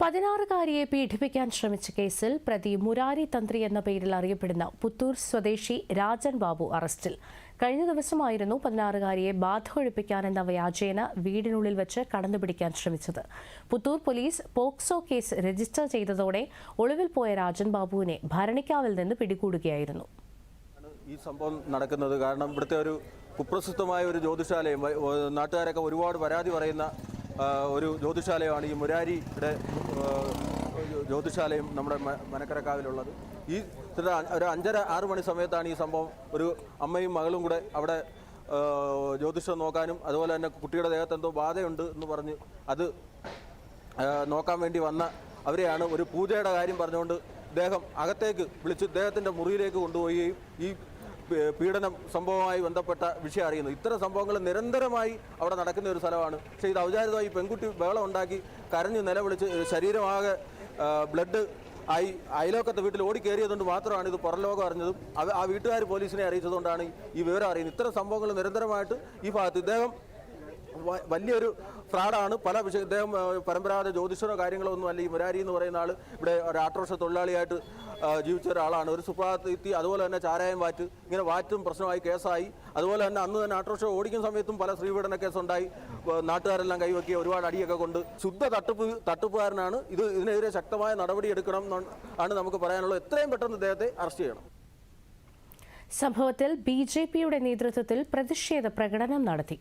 പതിനാറുകാരിയെ പീഡിപ്പിക്കാൻ ശ്രമിച്ച കേസിൽ പ്രതി മുരാരി തന്ത്രി എന്ന പേരിൽ അറിയപ്പെടുന്ന പുത്തൂർ സ്വദേശി രാജൻ ബാബു അറസ്റ്റിൽ. കഴിഞ്ഞ ദിവസമായിരുന്നു പതിനാറുകാരിയെ ബാധ ഒഴിപ്പിക്കാനെന്ന വ്യാജേന വീടിനുള്ളിൽ വെച്ച് കടന്നുപിടിക്കാൻ ശ്രമിച്ചത്. Puthur police POCSO case register ചെയ്തതോടെ ഒളിവിൽ പോയ രാജൻ ബാബുവിനെ ഭരണിക്കാവിൽ നിന്ന് പിടികൂടുകയായിരുന്നു. ഈ സംഭവം നടക്കുന്നത് കാരണം ഇവിടുത്തെ ഒരു കുപ്രസിദ്ധമായ ഒരു ജ്യോതിഷാലയം നാട്ടുകാരൊക്കെ ഒരുപാട് പരാതി പറയുന്ന ഒരു ജ്യോതിഷാലയമാണ് ഈ മുരാരിയുടെ ജ്യോതിശാലയും നമ്മുടെ മനക്കരക്കാവിലുള്ളത്. ഈ ഒരു അഞ്ചര ആറ് മണി സമയത്താണ് ഈ സംഭവം ഒരു അമ്മയും മകളും കൂടെ അവിടെ ജ്യോതിഷം നോക്കാനും അതുപോലെ തന്നെ കുട്ടിയുടെ ദേഹത്ത് എന്തോ ബാധയുണ്ട് എന്ന് പറഞ്ഞ് അത് നോക്കാൻ വേണ്ടി വന്ന അവരെയാണ് ഒരു പൂജയുടെ കാര്യം പറഞ്ഞുകൊണ്ട് ഇദ്ദേഹം അകത്തേക്ക് വിളിച്ച് ഇദ്ദേഹത്തിന്റെ മുറിയിലേക്ക് കൊണ്ടുപോവുകയും ഈ പീഡനം സംഭവവുമായി ബന്ധപ്പെട്ട വിഷയം അറിയുന്നു. ഇത്തരം സംഭവങ്ങൾ നിരന്തരമായി അവിടെ നടക്കുന്ന ഒരു സ്ഥലമാണ്. പക്ഷേ ഇത് ഔചാരികമായി പെൺകുട്ടി ബഹളം ഉണ്ടാക്കി കരഞ്ഞു നിലവിളിച്ച് ശരീരമാകെ ബ്ലഡ് ആയി അയലോക്കത്തെ വീട്ടിൽ ഓടിക്കേറിയതുകൊണ്ട് മാത്രമാണ് ഇത് പുറലോകം അറിഞ്ഞതും. അത് ആ വീട്ടുകാർ പോലീസിനെ അറിയിച്ചതുകൊണ്ടാണ് ഈ വിവരം അറിയുന്നത്. ഇത്തരം സംഭവങ്ങൾ നിരന്തരമായിട്ട് ഈ ഭാഗത്ത് ഇദ്ദേഹം വലിയൊരു ഫ്രാഡാണ്. പല വിഷയ ഇദ്ദേഹം പരമ്പരാഗത ജ്യോതിഷരോ കാര്യങ്ങളോ ഒന്നും അല്ല. ഈ മുരാരി എന്ന് പറയുന്ന ആൾ ഇവിടെ ഒരു ആട്ടോറിക്ഷ തൊഴിലാളിയായിട്ട് ജീവിച്ച ഒരാളാണ്. ഒരു സുപ്രാത്തി അതുപോലെ തന്നെ ചാരായം വാറ്റ് ഇങ്ങനെ വാറ്റും പ്രശ്നമായി കേസായി. അതുപോലെ തന്നെ അന്ന് തന്നെ ആട്ടോറിക്ഷ ഓടിക്കുന്ന സമയത്തും പല സ്ത്രീപീഡന കേസുണ്ടായി. നാട്ടുകാരെല്ലാം കൈവക്കി ഒരുപാട് അടിയൊക്കെ കൊണ്ട്. ശുദ്ധ തട്ടിപ്പ് തട്ടിപ്പുകാരനാണ്. ഇത് ഇതിനെതിരെ ശക്തമായ നടപടി എടുക്കണം ആണ് നമുക്ക് പറയാനുള്ളത്. എത്രയും പെട്ടെന്ന് ഇദ്ദേഹത്തെ അറസ്റ്റ് ചെയ്യണം. സംഭവത്തിൽ ബി ജെ പിയുടെ നേതൃത്വത്തിൽ പ്രതിഷേധ പ്രകടനം നടത്തി.